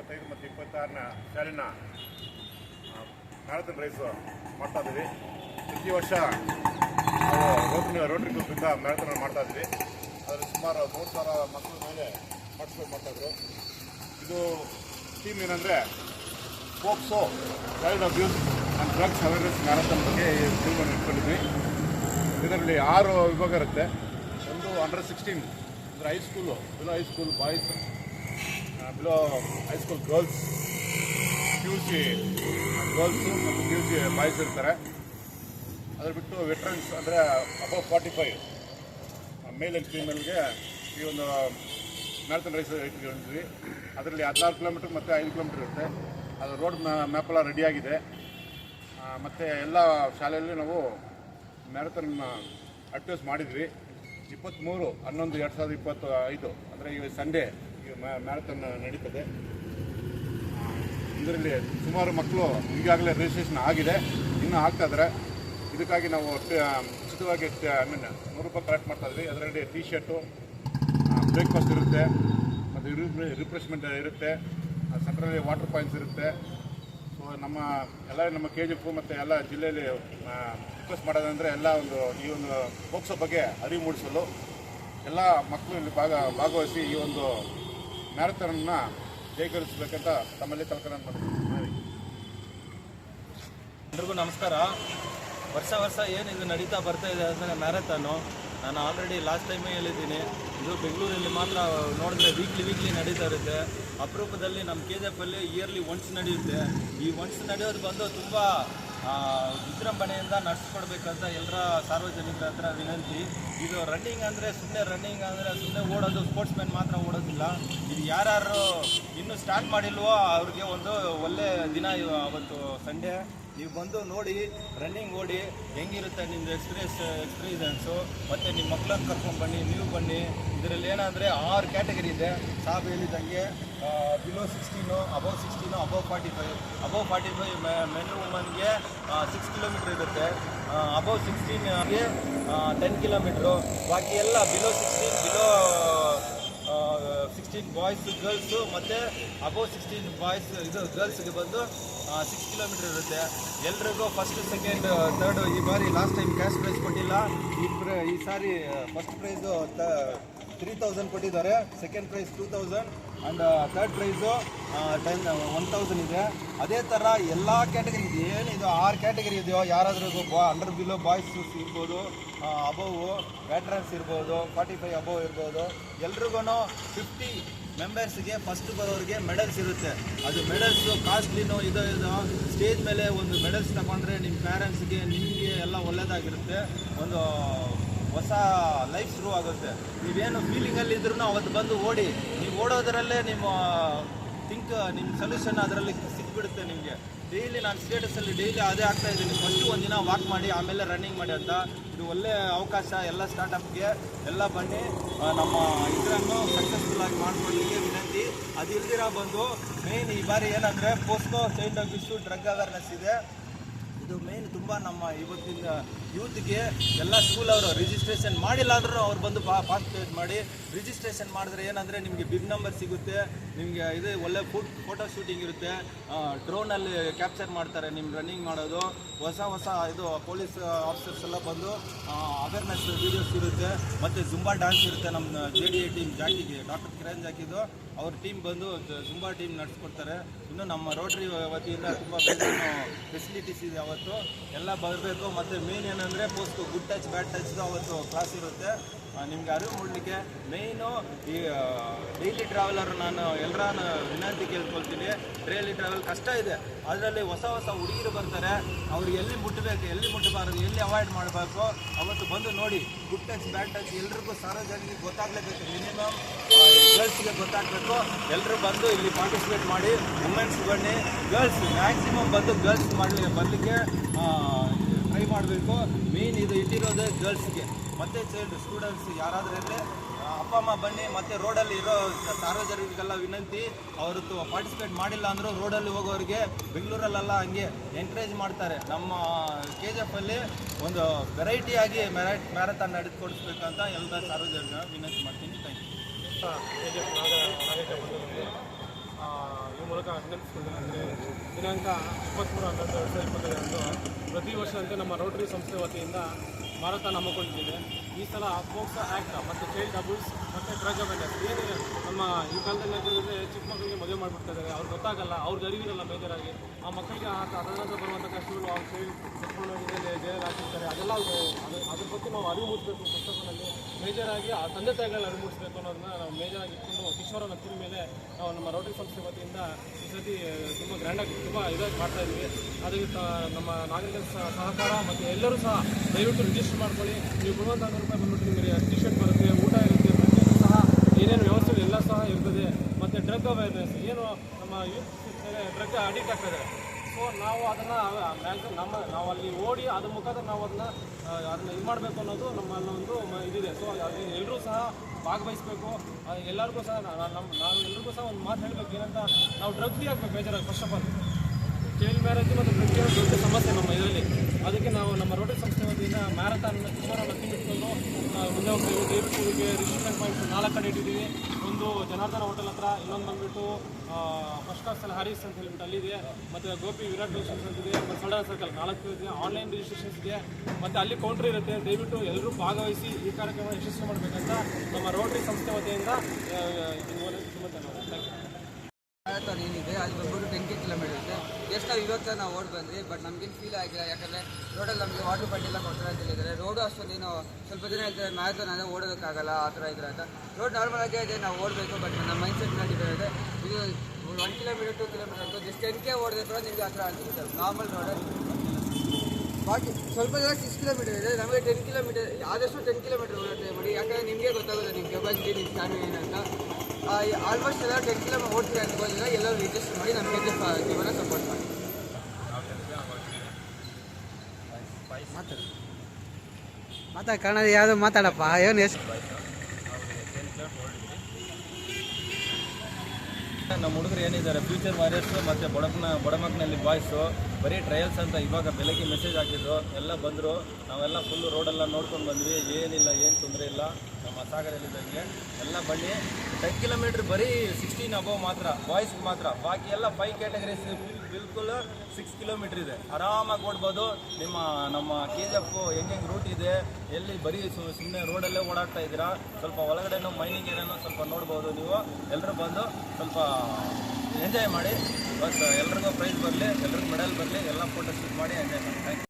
ಇಪ್ಪತ್ತೈದು ಮತ್ತು ಇಪ್ಪತ್ತಾರನೇ ಸಾಲಿನ ಮ್ಯಾರಥಾನ್ ರೇಸು ಮಾಡ್ತಾ ಇದ್ದೀವಿ. ಪ್ರತಿ ವರ್ಷ ನಾವು ರೋಟ್ರಿ ರೋಟ್ರಿ ಗ್ರೂಪಿಂದ ಮ್ಯಾರಥಾನ್ ಮಾಡ್ತಾ ಇದ್ವಿ ಅದರಲ್ಲಿ ಸುಮಾರು ಮೂರು ಸಾವಿರ ಮಕ್ಕಳ ಮೇಲೆ ಪಾರ್ಟಿಸಿಪೇಟ್ ಮಾಡ್ತಾಯಿದ್ರು ಇದು ಥೀಮ್ ಏನಂದರೆ POCSO child abuse and drugs awareness marathon ಬಗ್ಗೆ ಟೀಮನ್ನು ಇಟ್ಕೊಂಡಿದ್ವಿ. ಇದರಲ್ಲಿ ಆರು ವಿಭಾಗ ಇರುತ್ತೆ. ಒಂದು ಅಂಡರ್ ಸಿಕ್ಸ್ಟೀನ್ ಅಂದರೆ high school below high school boys below high school girls P U C girls ಮತ್ತು ಪಿ ಯು ಸಿ ಬಾಯ್ಸ್ ಇರ್ತಾರೆ ಅದ್ರ ಬಿಟ್ಟು ವೆಟ್ರನ್ಸ್ ಅಂದರೆ above forty five male and ಫೀಮೇಲ್ಗೆ ಈ ಒಂದು ಮ್ಯಾರಥಾನ್ ರೈಸ್ ಇಟ್ಕೊಂಡಿದ್ವಿ ಅದರಲ್ಲಿ ಹದಿನಾರು ಕಿಲೋಮೀಟ್ರ್ ಮತ್ತು ಐದು ಕಿಲೋಮೀಟ್ರ್ ಇರುತ್ತೆ ಅದು ರೋಡ್ ಮ್ಯಾಪೆಲ್ಲ ರೆಡಿಯಾಗಿದೆ ಮತ್ತು ಎಲ್ಲ ಶಾಲೆಯಲ್ಲಿ ನಾವು ಮ್ಯಾರಥಾನ್ ಅಡ್ವೈಸ್ ಮಾಡಿದ್ವಿ ಇಪ್ಪತ್ತ್ಮೂರು ಹನ್ನೊಂದು ಎರಡು ಸಾವಿರದ ಇಪ್ಪತ್ತು ಐದು ಅಂದರೆ ಈ ಸಂಡೇ ಮ್ಯಾರಥಾನ್ ನಡೀತದೆ. ಇದರಲ್ಲಿ ಸುಮಾರು ಮಕ್ಕಳು ಈಗಾಗಲೇ ರಿಜಿಸ್ಟ್ರೇಷನ್ ಆಗಿದೆ. ಇನ್ನೂ ಆಗ್ತಾ ಇದಕ್ಕಾಗಿ ನಾವು ಉಚಿತವಾಗಿ ಐ ಮೀನ್ ನೂರು ರೂಪಾಯಿ ಕಲೆಕ್ಟ್ ಮಾಡ್ತಾ ಇದ್ವಿ. ಅದರಲ್ಲಿ ಟೀ ಶರ್ಟು ಬ್ರೇಕ್ಫಾಸ್ಟ್ ಇರುತ್ತೆ. ಮತ್ತು ರಿಫ್ರೆಶ್ಮೆಂಟ್ ಇರುತ್ತೆ. ಸೆಂಟ್ರಲ್ಲಿ ವಾಟರ್ ಪಾಯಿಂಟ್ಸ್ ಇರುತ್ತೆ. ಸೊ ನಮ್ಮ ಎಲ್ಲ, ನಮ್ಮ ಕೆ ಜಿ ಎಫ್ ಮತ್ತು ಎಲ್ಲ ಜಿಲ್ಲೆಯಲ್ಲಿ ರಿಕ್ವೆಸ್ಟ್ ಮಾಡೋದಂದರೆ ಎಲ್ಲ ಒಂದು, ಈ ಒಂದು ಪೋಕ್ಸೋ ಬಗ್ಗೆ ಅರಿವು ಮೂಡಿಸಲು ಎಲ್ಲ ಮಕ್ಕಳು ಇಲ್ಲಿ ಭಾಗ, ಭಾಗವಹಿಸಿ ಈ ಒಂದು ಮ್ಯಾರಥಾನ್ನ ಜಯಗಳಿಸಬೇಕಂತ ತಮ್ಮಲ್ಲಿ ಕಲ್ಪನೆ ಮಾಡ್ತೀವಿ ಎಲ್ರಿಗೂ ನಮಸ್ಕಾರ. ವರ್ಷ ವರ್ಷ ಏನು ಇದು ನಡೀತಾ ಬರ್ತಾ ಇದೆ ಅಂದರೆ ಮ್ಯಾರಥಾನು. ನಾನು ಆಲ್ರೆಡಿ ಲಾಸ್ಟ್ ಟೈಮೇ ಹೇಳಿದ್ದೀನಿ. ಇದು ಬೆಂಗಳೂರಲ್ಲಿ ಮಾತ್ರ ನೋಡಿದ್ರೆ ವೀಕ್ಲಿ ವೀಕ್ಲಿ ನಡೀತಾ ಇರುತ್ತೆ. ಅಪರೂಪದಲ್ಲಿ ನಮ್ಮ ಕೆ ಜಿ ಇಯರ್ಲಿ ಒನ್ಸ್ ನಡೆಯುತ್ತೆ. ಈ ಒನ್ಸ್ ನಡೆಯೋದು ಬಂದು ತುಂಬ ವಿಜೃಂಭಣೆಯಿಂದ ನಡೆಸ್ಕೊಡ್ಬೇಕಂತ ಎಲ್ಲರ ಸಾರ್ವಜನಿಕರ ಹತ್ರ ವಿನಂತಿ. ಇದು ರನ್ನಿಂಗ್ ಅಂದರೆ ಸುಮ್ಮನೆ ರನ್ನಿಂಗ್ ಅಂದರೆ ಸುಮ್ಮನೆ ಓಡೋದು ಸ್ಪೋರ್ಟ್ಸ್ ಮ್ಯಾನ್ ಮಾತ್ರ ಓಡೋದಿಲ್ಲ. ಇದು ಯಾರ್ಯಾರು ಇನ್ನೂ ಸ್ಟಾರ್ಟ್ ಮಾಡಿಲ್ವೋ ಅವ್ರಿಗೆ ಒಂದು ಒಳ್ಳೆ ದಿನ ಇವತ್ತು ಸಂಡೇ. ನೀವು ಬಂದು ನೋಡಿ ರನ್ನಿಂಗ್ ಓಡಿ ಹೆಂಗಿರುತ್ತೆ ನಿಮ್ಮದು ಎಕ್ಸ್ಪೀರಿಯನ್ಸ್ ಎಕ್ಸ್ಪೀರಿಯನ್ಸು ಮತ್ತು ನಿಮ್ಮ ಮಕ್ಳನ್ನ ಕರ್ಕೊಂಡು ಬನ್ನಿ, ನೀವು ಬನ್ನಿ. ಇದರಲ್ಲಿ ಏನಂದರೆ ಆರು ಕ್ಯಾಟಗರಿ ಇದೆ. ಸಾಬ್ ಹೇಳಿದಂಗೆ below sixteen above sixteen above forty five above forty five men ವುಮನ್ಗೆ six kilometre ಇರುತ್ತೆ. ಅಬೌವ್ ಸಿಕ್ಸ್ಟೀನ್ಗೆ ಟೆನ್ ಕಿಲೋಮೀಟ್ರು ಬಾಕಿ ಎಲ್ಲ below sixteen below sixteen boys girls ಮತ್ತು ಅಬೌವ್ ಸಿಕ್ಸ್ಟೀನ್ ಬಾಯ್ಸ್ ಇದು ಗರ್ಲ್ಸ್ಗೆ ಬಂದು ಸಿಕ್ಸ್ ಕಿಲೋಮೀಟರ್ ಇರುತ್ತೆ. ಎಲ್ರಿಗೂ ಫಸ್ಟ್ ಸೆಕೆಂಡ್ ತರ್ಡು ಈ ಬಾರಿ ಲಾಸ್ಟ್ ಟೈಮ್ ಕ್ಯಾಶ್ ಪ್ರೈಸ್ ಕೊಟ್ಟಿಲ್ಲ. ಈ ಪ್ರ, ಈ ಸಾರಿ ಫಸ್ಟ್ ಪ್ರೈಸು ತ್ರೀ ತೌಸಂಡ್ ಕೊಟ್ಟಿದ್ದಾರೆ. Second prize two thousand and third prize ten one thousand ಇದೆ. ಅದೇ ಥರ ಎಲ್ಲ ಕ್ಯಾಟಗರಿ ಇದೆ. ಏನಿದು ಆರು ಕ್ಯಾಟಗರಿ ಇದೆಯೋ, ಯಾರಾದರೂ ಬಾ ಅಂಡರ್ ಬಿಲೋ ಬಾಯ್ಸ್ ಇರ್ಬೋದು ಅಬೋವ್ ವ್ಯಾಟ್ರನ್ಸ್ ಇರ್ಬೋದು ಫಾರ್ಟಿ ಫೈವ್ ಅಬೋವ್ ಇರ್ಬೋದು ಎಲ್ರಿಗೂ ಫಿಫ್ಟಿ ಮೆಂಬರ್ಸ್ಗೆ ಫಸ್ಟ್ ಬರೋರಿಗೆ ಮೆಡಲ್ಸ್ ಇರುತ್ತೆ. ಅದು ಮೆಡಲ್ಸು ಕಾಸ್ಟ್ಲಿನೋ ಇದು ಇದು ಸ್ಟೇಜ್ ಮೇಲೆ ಒಂದು ಮೆಡಲ್ಸ್ ತಗೊಂಡ್ರೆ ನಿಮ್ಮ ಪ್ಯಾರೆಂಟ್ಸ್ಗೆ ನಿಮಗೆ ಎಲ್ಲ ಒಳ್ಳೆಯದಾಗಿರುತ್ತೆ ಒಂದು ಹೊಸ ಲೈಫ್ ಶುರು ಆಗುತ್ತೆ. ನೀವೇನು ಫೀಲಿಂಗಲ್ಲಿ ಇದ್ರೂ ಅವತ್ತು ಬಂದು ಓಡಿ, ನೀವು ಓಡೋದರಲ್ಲೇ ನಿಮ್ಮ ಥಿಂಕ್ ನಿಮ್ಮ ಸೊಲ್ಯೂಷನ್ ಅದರಲ್ಲಿ ಸಿಕ್ಬಿಡುತ್ತೆ ನಿಮಗೆ. ಡೈಲಿ ನಾನು ಸ್ಟೇಟಸಲ್ಲಿ ಡೈಲಿ ಅದೇ ಆಗ್ತಾ ಇದ್ದೀನಿ. ಫಸ್ಟು ದಿನ ವಾಕ್ ಮಾಡಿ, ಆಮೇಲೆ ರನ್ನಿಂಗ್ ಮಾಡಿ ಅಂತ. ಇದು ಒಳ್ಳೆಯ ಅವಕಾಶ ಎಲ್ಲ ಸ್ಟಾರ್ಟಪ್ಗೆ ಎಲ್ಲ ಬನ್ನಿ. ನಮ್ಮ ಇದನ್ನು ಸಕ್ಸಸ್ಫುಲ್ ಆಗಿ ಮಾಡ್ಕೊಳ್ಳಿಕ್ಕೆ ವಿನಂತಿ. ಅದು ಇಲ್ದಿರ ಬಂದು ಮೇನ್ ಈ ಬಾರಿ ಏನಂದರೆ POCSO child abuse drug awareness ಇದೆ. ಇದು ಮೇನ್ ತುಂಬ ನಮ್ಮ ಇವತ್ತಿನ ಯೂತ್ಗೆ ಎಲ್ಲ ಸ್ಕೂಲ್ ಅವರು ರಿಜಿಸ್ಟ್ರೇಷನ್ ಮಾಡಿಲ್ಲ ಅಂದ್ರೂ ಅವ್ರು ಬಂದು ಪಾ ಪಾರ್ಟಿಸಿಪೇಟ್ ಮಾಡಿ ರಿಜಿಸ್ಟ್ರೇಷನ್ ಮಾಡಿದ್ರೆ ಏನಂದರೆ ನಿಮಗೆ ಬಿಗ್ ನಂಬರ್ ಸಿಗುತ್ತೆ. ನಿಮಗೆ ಇದು ಒಳ್ಳೆ ಫುಡ್ ಫೋಟೋ ಶೂಟಿಂಗ್ ಇರುತ್ತೆ. ಡ್ರೋನಲ್ಲಿ ಕ್ಯಾಪ್ಚರ್ ಮಾಡ್ತಾರೆ ನಿಮ್ಮ ರನ್ನಿಂಗ್ ಮಾಡೋದು. ಹೊಸ ಹೊಸ ಇದು ಪೊಲೀಸ್ ಆಫೀಸರ್ಸ್ ಎಲ್ಲ ಬಂದು ಅವೇರ್ನೆಸ್ ವೀಡಿಯೋಸ್ ಇರುತ್ತೆ. ಮತ್ತು ಜುಂಬಾ ಡ್ಯಾನ್ಸ್ ಇರುತ್ತೆ ನಮ್ಮ ಜೆ ಡಿ ಎ ಟೀಮ್ ಜಾಕಿಗೆ. ಡಾಕ್ಟರ್ ಕಿರಣ್ ಜಾಕಿದು ಅವ್ರ ಟೀಮ್ ಬಂದು ಜುಂಬಾ ಟೀಮ್ ನಡೆಸ್ಕೊಡ್ತಾರೆ. ಇನ್ನು ನಮ್ಮ ರೋಟ್ರಿ ವತಿಯಿಂದ ತುಂಬ ಫೆಸಿಲಿಟೀಸ್ ಇದೆ ಅವತ್ತು. ಎಲ್ಲ ಬರಬೇಕು. ಮತ್ತು ಮೇನ್ ಏನಂದರೆ ಪೋಸ್ಟು ಗುಡ್ ಟಚ್ ಬ್ಯಾಡ್ ಟಚ್ದು ಅವತ್ತು ಕ್ಲಾಸ್ ಇರುತ್ತೆ. ನಿಮ್ಗೆ ಅರಿವು ಮೂಡಲಿಕ್ಕೆ ಮೇಯ್ನು ಈ ಡೈಲಿ ಟ್ರಾವೆಲರ್ ನಾನು ಎಲ್ಲರ ವಿನಂತಿ ಕೇಳ್ಕೊಳ್ತೀನಿ. ಡೈಲಿ ಟ್ರಾವೆಲ್ ಕಷ್ಟ ಇದೆ. ಅದರಲ್ಲಿ ಹೊಸ ಹೊಸ ಹುಡುಗಿರು ಬರ್ತಾರೆ. ಅವ್ರು ಎಲ್ಲಿ ಮುಟ್ಟಬೇಕು ಎಲ್ಲಿ ಮುಟ್ಟಬಾರದು ಎಲ್ಲಿ ಅವಾಯ್ಡ್ ಮಾಡಬೇಕು, ಅವತ್ತು ಬಂದು ನೋಡಿ. ಗುಡ್ ಟಚ್ ಬ್ಯಾಡ್ ಟಚ್ ಎಲ್ರಿಗೂ ಸಾರ್ವಜನಿಕ ಗೊತ್ತಾಗಲೇಬೇಕು. ಮಿನಿಮಮ್ ಗರ್ಲ್ಸ್ಗೆ ಗೊತ್ತಾಗಬೇಕು. ಎಲ್ಲರೂ ಬಂದು ಇಲ್ಲಿ ಪಾರ್ಟಿಸಿಪೇಟ್ ಮಾಡಿ ವುಮೆನ್ಸ್ ಬನ್ನಿ. ಗರ್ಲ್ಸ್ ಮ್ಯಾಕ್ಸಿಮಮ್ ಬಂದು ಗರ್ಲ್ಸ್ ಮಾಡಲಿ ಬರಲಿಕ್ಕೆ ಟ್ರೈ ಮಾಡಬೇಕು. ಮೇನ್ ಇದು ಇಟ್ಟಿರೋದೇ ಗರ್ಲ್ಸ್ಗೆ ಮತ್ತೆ ಚೈಲ್ಡ್ ಸ್ಟೂಡೆಂಟ್ಸ್ ಯಾರಾದರೂ ಇರಲಿ ಅಪ್ಪ, ಅಮ್ಮ ಬನ್ನಿ, ಮತ್ತು ರೋಡಲ್ಲಿ ಇರೋ ಸಾರ್ವಜನಿಕರಿಗೆಲ್ಲ ವಿನಂತಿ, ಅವರದ್ದು ಪಾರ್ಟಿಸಿಪೇಟ್ ಮಾಡಿಲ್ಲ ಅಂದರೂ ರೋಡಲ್ಲಿ ಹೋಗೋರಿಗೆ ಬೆಂಗಳೂರಲ್ಲೆಲ್ಲ ಹಂಗೆ ಎಂಕರೇಜ್ ಮಾಡ್ತಾರೆ. ನಮ್ಮ ಕೆ ಜಿ ಎಫಲ್ಲಿ ಒಂದು ವೆರೈಟಿಯಾಗಿ ಮ್ಯಾರ ಮ್ಯಾರಥಾನ್ ನಡೆದುಕೊಡಿಸ್ಬೇಕಂತ ಎಲ್ಲ ಸಾರ್ವಜನಿಕ ವಿನಂತಿ ಮಾಡ್ತೀನಿ. ಥ್ಯಾಂಕ್ ಯು ಮೂಲಕ ಅಭಿನಂದಿಸಿಕೊಳ್ಳಿ ಅಂದರೆ ದಿನಾಂಕ ಇಪ್ಪತ್ತ್ಮೂರು ಹನ್ನೊಂದು, ಎರಡು ಸಾವಿರದ ಇಪ್ಪತ್ತೈದರಂದು ಪ್ರತಿ ವರ್ಷದಂತೆ ನಮ್ಮ ರೋಟರಿ ಸಂಸ್ಥೆ ವತಿಯಿಂದ ಭಾರತ ಹಮ್ಮಿಕೊಂಡಿದ್ದೇವೆ. ಈ ಸಲ ಪೋಕ್ಸ ಆ್ಯಕ್ಟ್ ಮತ್ತು ಚೈಲ್ಡ್ ಅಬ್ಯೂಸ್ ಮತ್ತು ಡ್ರಗ್ ಅವೇರ್ನೆಸ್ ನಮ್ಮ ಈ ಕಾಲದಲ್ಲಿ ಚಿಕ್ಕ ಮಕ್ಕಳಿಗೆ ಮದುವೆ ಮಾಡಿಬಿಡ್ತಾ ಇದ್ದಾರೆ. ಅವ್ರಿಗೆ ಗೊತ್ತಾಗಲ್ಲ, ಅವ್ರಿಗೆ ಅರಿವಿರಲ್ಲ ಮೇಜರಾಗಿ ಆ ಮಕ್ಕಳಿಗೆ ಆ ಅದರಿಂದ ಅವ್ರ ಕೈ ಕರ್ಕೊಂಡೋಗಿದ್ದಾರೆ ಜೈಲಲ್ಲಿ ಹಾಕಿರ್ತಾರೆ. ಬಗ್ಗೆ ನಾವು ಅರಿವು ಮೂಡಿಸಬೇಕು ಪುಸ್ತಕದಲ್ಲಿ. ಮೇಜರಾಗಿ ಆ ತಂದೆ ತಾಯಿಗಳನ್ನ ಅರಿವು ಅನ್ನೋದನ್ನ ನಾವು ಮೇಜರಾಗಿ ಇಟ್ಕೊಂಡು ಕಿಶೋರ ತಿರು ಮೇಲೆ ನಾವು ನಮ್ಮ ರೋಟರಿ ಸಂಸ್ಥೆ ವತಿಯಿಂದ ಈ ಸತಿ ತುಂಬ ಗ್ರ್ಯಾಂಡಾಗಿ ತುಂಬ ಇದಾಗಿ ಮಾಡ್ತಾ ಇದ್ವಿ. ಅದಕ್ಕೆ ನಮ್ಮ ನಾಗರಿಕರ ಸಹಕಾರ ಮತ್ತು ಎಲ್ಲರೂ ಸಹ ದಯವಿಟ್ಟು ರಿಜಿಸ್ಟರ್ ಮಾಡ್ಕೊಳ್ಳಿ. ನೀವು ಹತ್ತು ರೂಪಾಯಿ ಬಂದ್ಬಿಟ್ಟು ನಿಮಗೆ ಟಿ ಶರ್ಟ್ ಬರುತ್ತೆ, ಊಟ ಇರುತ್ತೆ, ಪ್ರತಿಯೊಂದು ಸಹ ಏನೇನು ವ್ಯವಸ್ಥೆ ಎಲ್ಲ ಸಹ ಇರ್ತದೆ. ಮತ್ತು ಡ್ರಗ್ ಅವೇರ್ನೆಸ್ ಏನು ನಮ್ಮ ಯೂತ್ ಡ್ರಗ್ ಅಡಿಕ್ಟ್ ಆಗ್ತದೆ ಸೊ ನಾವು ಅದನ್ನು ಬ್ಯಾಂಕ್ ನಮ್ಮ, ನಾವು ಅಲ್ಲಿ ಓಡಿ ಅದ್ರ ಮುಖಾಂತರ ನಾವು ಅದನ್ನ ಅದನ್ನು ಇದು ಮಾಡಬೇಕು ಅನ್ನೋದು ನಮ್ಮಲ್ಲಿ ಒಂದು ಇದಿದೆ. ಸೊ ಅದು ಎಲ್ಲರೂ ಸಹ ಭಾಗವಹಿಸಬೇಕು. ಎಲ್ಲರಿಗೂ ಸಹ ನಮ್ಮ ನಾವು ಎಲ್ರಿಗೂ ಸಹ ಒಂದು ಮಾತು ಹೇಳಬೇಕು. ಏನಂತ ನಾವು ಡ್ರಗ್ ಫ್ರೀ ಆಗಬೇಕು ಬೇಜಾರಾಗಿ first of all child marriage ಮತ್ತು ಡ್ರಗ್ ದೊಡ್ಡ ಸಮಸ್ಯೆ ನಮ್ಮ ಇದರಲ್ಲಿ. ಅದಕ್ಕೆ ನಾವು ನಮ್ಮ ರೋಟರಿ ಸಂಸ್ಥೆ ವತಿಯಿಂದ ಮ್ಯಾರಥಾನ್ ಕಿಶೋರನ್ನು ಇಟ್ಕೊಂಡು ಮುಂದೆ ಹೋಗ್ತೀವಿ ದಯವಿಟ್ಟು ರಿಜಿಸ್ಟ್ರೇಷನ್ ಪಾಯಿಂಟ್ ನಾಲ್ಕು ಕಡೆ ಇಟ್ಟಿದ್ದೀವಿ. ಒಂದು ಜನಾರ್ದನ ಹೋಟೆಲ್ ಹತ್ರ ಇನ್ನೊಂದು ಬಂದುಬಿಟ್ಟು ಫಸ್ಟ್ ಕ್ಲಾಸ್ ಅಲ್ಲಿ ಹರೀಸ್ ಅಂತ ಹೇಳ್ಬಿಟ್ಟು ಅಲ್ಲಿದೆ ಮತ್ತು ಗೋಪಿ ವಿರಾಟ್ ಅಂತ ಅಂತಿದೆ ಮತ್ತು ಸಡಾ ಸರ್ಕಲ್ ನಾಲ್ಕು ಇದೆ. ಆನ್ಲೈನ್ ರಿಜಿಸ್ಟ್ರೇಷನ್ಸ್ ಇದೆ. ಮತ್ತು ಅಲ್ಲಿ ಕೌಂಟ್ರ್ ಇರುತ್ತೆ. ದಯವಿಟ್ಟು ಎಲ್ಲರೂ ಭಾಗವಹಿಸಿ ಈ ಕಾರ್ಯಕ್ರಮ ಯಶಸ್ವಿ ಮಾಡಬೇಕಂತ ನಮ್ಮ ರೋಟರಿ ಸಂಸ್ಥೆ ವತಿಯಿಂದ ತುಂಬ ಧನ್ಯವಾದ. ಥ್ಯಾಂಕ್ ಯು ಮ್ಯಾರಥಾನ್ ಏನಿದೆ ಅಲ್ಲಿ ಬಂದ್ಬಿಟ್ಟು ಟೆನ್ ಕೆ ಕಿಲೋಮೀಟರ್ ಇದೆ. ಎಷ್ಟು ನಾವು ಇವತ್ತು ನಾವು ಓಡ್ ಬಂದ್ವಿ ಬಟ್ ನಮಗೇನು ಫೀಲ್ ಆಗಿಲ್ಲ. ಯಾಕಂದರೆ ರೋಡಲ್ಲಿ ನಮಗೆ ವಾಟರ್ ಬಾಟಲ್ ಎಲ್ಲ ಕೊಡ್ತಾರೆ ಅಂತ ಹೇಳಿದರೆ ರೋಡು ಅಷ್ಟೊಂದೇನು ಸ್ವಲ್ಪ ದಿನ ಹೇಳ್ತಾರೆ ಮ್ಯಾರಥಾನ್ ಅಂದರೆ ಓಡೋದಕ್ಕಾಗಲ್ಲ, ಆ ಥರ ಇದ್ರೆ ಅಂತ. ರೋಡ್ ನಾರ್ಮಲ್ ಆಗೇ ಇದೆ, ನಾವು ಓಡಬೇಕು ಬಟ್ ನಮ್ಮ ಮೈಂಡ್ ಸೆಟ್ ಇದೆ. ಇದು ಒನ್ ಕಿಲೋಮೀಟರ್ ಟು ಕಿಲೋಮೀಟರ್ ಅಂತ ಜಸ್ಟ್ ಟೆನ್ ಕೆ ಓಡಿದ್ರೆ ಕೂಡ ನಿಮಗೆ ಆ ಥರ ಆಗಿರುತ್ತೆ ನಾರ್ಮಲ್ ರೋಡಲ್ಲಿ ಬಾಕಿ ಸ್ವಲ್ಪ ಜನ ಸಿಕ್ಸ್ ಕಿಲೋಮೀಟರ್ ಇದೆ, ನಮಗೆ ಟೆನ್ ಕಿಲೋಮೀಟರ್ ಆದಷ್ಟು ಟೆನ್ ಕಿಲೋಮೀಟರ್ ಟ್ರೈ ಮಾಡಿ. ಯಾಕಂದರೆ ನಿಮಗೆ ಗೊತ್ತಾಗುತ್ತೆ ನಿಮ್ಮ ಕೆಪಾಸಿಟಿ ನಿಮ್ಮ ಸ್ಟ್ಯಾಮಿನ ಏನಂತ. ಆಲ್ಮೋಸ್ಟ್ ಎಲ್ಲ ಟೆನ್ ಕಿಲೋ ಓಡ್ತೀವಿ ಅನ್ಕೊಂಡಿಲ್ಲ ಎಲ್ಲರೂ ರಿಜಿಸ್ಟರ್ ಮಾಡಿ ನಮಗೆ ಜೀವನ ಸಪೋರ್ಟ್ ಮಾಡಿ. ಮಾತಾಡ ಕನ್ನಡ ಯಾವುದು ಮಾತಾಡಪ್ಪ? ಏನು ಎಷ್ಟು ನಮ್ಮ ಹುಡುಗರು ಏನಿದ್ದಾರೆ? ಫ್ಯೂಚರ್ ವಾರಿಯರ್ಸು ಮತ್ತು ಬಡಪನ ಬಡಮಕ್ನಲ್ಲಿ ಬಾಯ್ಸು ಬರೀ ಟ್ರಯಲ್ಸ್ ಅಂತ ಇವಾಗ ಬೆಳಗ್ಗೆ ಮೆಸೇಜ್ ಹಾಕಿದ್ರು, ಎಲ್ಲ ಬಂದರು. ನಾವೆಲ್ಲ ಫುಲ್ಲು ರೋಡೆಲ್ಲ ನೋಡ್ಕೊಂಡು ಬಂದ್ವಿ. ಏನಿಲ್ಲ, ಏನು ತೊಂದರೆ ಇಲ್ಲ. ನಮ್ಮ ಸಾಗರಲ್ಲಿದ್ದಂಗೆ ಎಲ್ಲ ಬನ್ನಿ. ಟೆನ್ ಕಿಲೋಮೀಟ್ರ್ ಬರೀ ಸಿಕ್ಸ್ಟೀನ್ ಅಬವ್ ಮಾತ್ರ ಬಾಯ್ಸ್ಗೆ ಮಾತ್ರ. ಬಾಕಿ ಎಲ್ಲ ಫೈವ್ ಕ್ಯಾಟಗರೀಸ್ ಬಿಲ್ಕುಲ್ ಸಿಕ್ಸ್ ಕಿಲೋಮೀಟ್ರ್ ಇದೆ. ಆರಾಮಾಗಿ ಓಡ್ಬೋದು. ನಿಮ್ಮ, ನಮ್ಮ ಕೆ ಜಿ ಎಫ್ ಹೆಂಗೆ ರೂಟ್ ಇದೆ, ಎಲ್ಲಿ ಬರೀ ಸುಮ್ಮನೆ ರೋಡಲ್ಲೇ ಓಡಾಡ್ತಾ ಇದ್ದೀರಾ? ಸ್ವಲ್ಪ ಒಳಗಡೆನೂ ಮೈನಿಂಗ್ ಏನೇನೋ ಸ್ವಲ್ಪ ನೋಡ್ಬೋದು ನೀವು. ಎಲ್ಲರೂ ಬಂದು ಸ್ವಲ್ಪ ಎಂಜಾಯ್ ಮಾಡಿ. ಬಸ್ ಎಲ್ರಿಗೂ ಪ್ರೈಸ್ ಬರಲಿ, ಎಲ್ರಿಗೂ ಮೆಡಲ್ ಬರಲಿ, ಎಲ್ಲ ಫೋಟೋ ಶೂಟ್ ಮಾಡಿ ಎಂಜಾಯ್ ಮಾಡಿ ಥ್ಯಾಂಕ್ ಯು